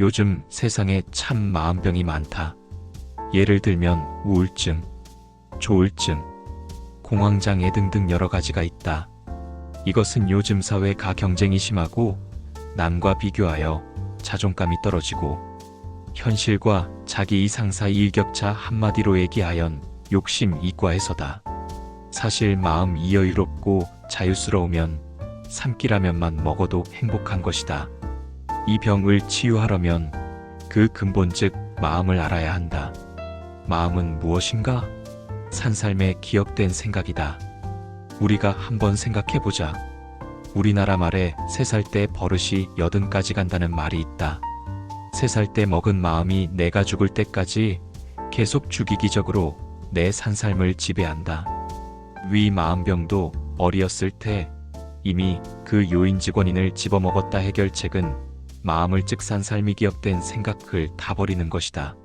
요즘 세상에 참 마음병이 많다. 예를 들면 우울증, 조울증, 공황장애 등등 여러 가지가 있다. 이것은 요즘 사회가 경쟁이 심하고 남과 비교하여 자존감이 떨어지고 현실과 자기 이상 사이 일격차 한마디로 얘기하연 욕심 이과에서다. 사실 마음 이 여유롭고 자유스러우면 삼키라면만 먹어도 행복한 것이다. 이 병을 치유하려면 그 근본 즉 마음을 알아야 한다. 마음은 무엇인가? 산살매 기억된 생각이다. 우리가 한번 생각해 보자. 우리나라 말에 세 살 때 버릇이 여든까지 간다는 말이 있다. 세 살 때 먹은 마음이 내가 죽을 때까지 계속 주기기적으로 내 산살을 지배한다. 위 마음병도 어리었을 때 이미 그 요인 직 원인을 집어먹었다 해결책은 마음을 즉산 삶이 기억된 생각을 다 버리는 것이다.